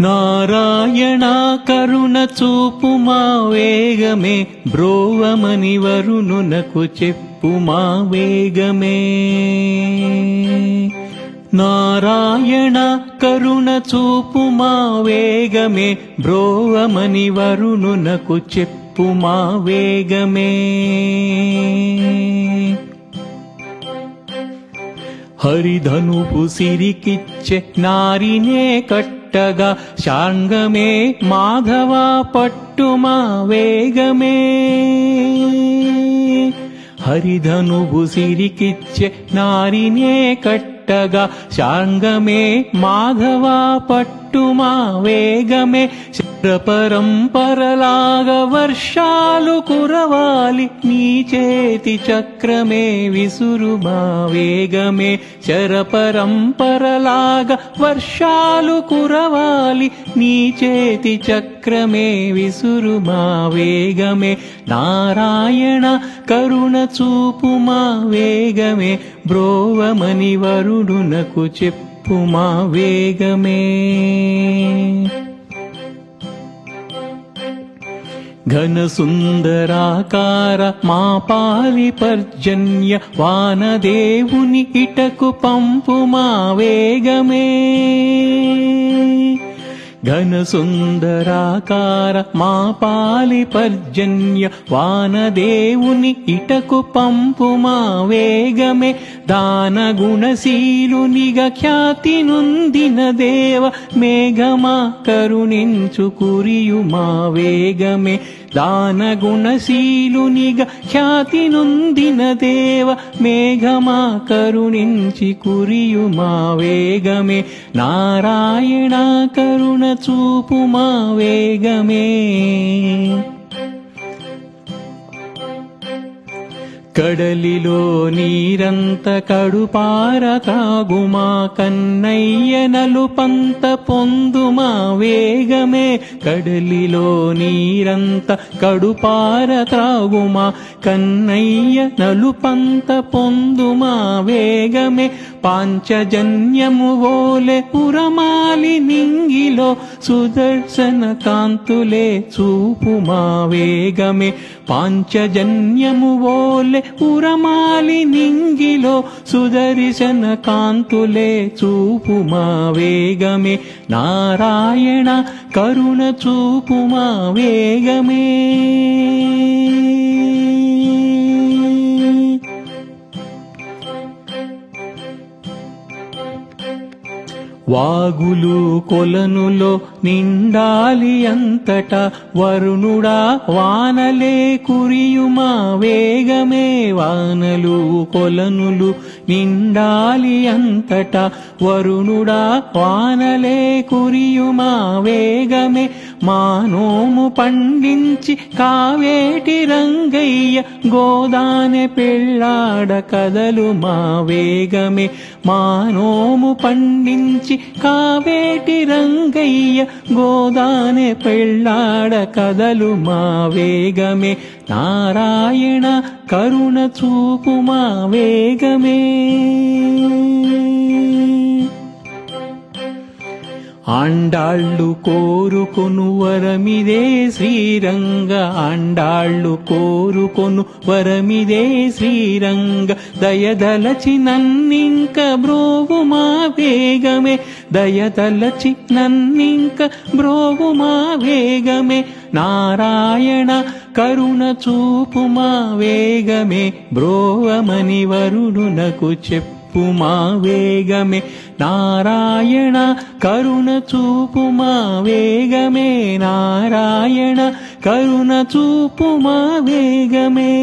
నారాయణ కరుణ చూపు మా వేగమే బ్రోవమని వరుణునకు చెప్పు మా వేగమే. నారాయణ కరుణ చూపు మా వేగమే బ్రోవమని వరుణునకు చెప్పు మా వేగమే. హరిధనుపు సిరికిచ్చే నారినే పట్టగా శాంగమే మాధవ పట్టుమా వేగమే. హరిధనువు సిరికిచ్చే నారినే కట్టగా శాంగమే మాధవ పట్టుమా వేగమే. పరంపరలాగ వర్షాలు కురవాలి. నీ చేతి చక్రమే విసురు మా వేగమే. శరపరంపరలాగ వర్షాలు కురవాలి. నీ చేతి చక్రమే విసురు మా వేగమే. నారాయణ కరుణ చూపు మా వేగమే. బ్రోవమని వరుడునకు చెప్పు మా వేగమే. ఘన సుందరాకార మా పాలి పర్జన్య వానదేవుని ఇటకు పంపు మా వేగమే. ఘన సుందరాకార మా పాలి పర్జన్య వానదేవుని ఇటకు పంపు మా వేగమే. దాన గుణశీలునిగ ఖ్యాతి నొందిన దేవ మేఘమా కరుణించు కురియు మా వేగమే. దానగుణశీలునిగ ఖ్యాతి నొందిన దేవ మేఘమా కరుణించి కురియు మా వేగమే. నారాయణ కరుణ చూపు మా వేగమే. కడలిలో నీరంత కడుపార తాగుమా కన్నయ్య నలుపంత పొందుమా వేగమే. కడలిలో నీరంత కడుపార త్రాగుమా కన్నయ్య నలుపంత పొందుమా వేగమే. పాంచజన్యము ఓలె పురమాలి నింగిలో సుదర్శన కాంతులే చూపుమా వేగమే. పాంచజన్యము ఓలె ఉరమాలి నింగిలో సుదర్శన కాంతులే చూపుమా వేగమే. నారాయణ కరుణ చూపుమా వేగమే. వాగులు కొలనులో నిండాలి అంతట వరుణుడా వానలే కురియుమా వేగమే. వానలు కొలనులు నిండాలి అంతట వరుణుడా వానలే కురియుమా వేగమే. మానోము పండించి కావేటి రంగయ్య గోదానె పెళ్ళాడ కదలు మా వేగమే. మానోము పండించి కావేటి రంగయ్య గోదానె పెళ్ళాడ కదలు మా వేగమే. నారాయణ కరుణ చూపు మా వేగమే. You. ఆండాళ్ళు కోరుకొను వరమిదే శ్రీరంగ. ఆండాళ్ళు కోరుకొను వరమిదే శ్రీరంగ. దయదలచి నన్నింక బ్రోవు మా వేగమే. దయదలచి నన్నింక బ్రోవు మా వేగమే. నారాయణ కరుణ చూపు మా వేగమే. బ్రోవమని వరుణునకు చెప్పు. చూపు మా వేగమే. నారాయణ కరుణ చూపు మా వేగమే. నారాయణ కరుణ చూపు మా వేగమే.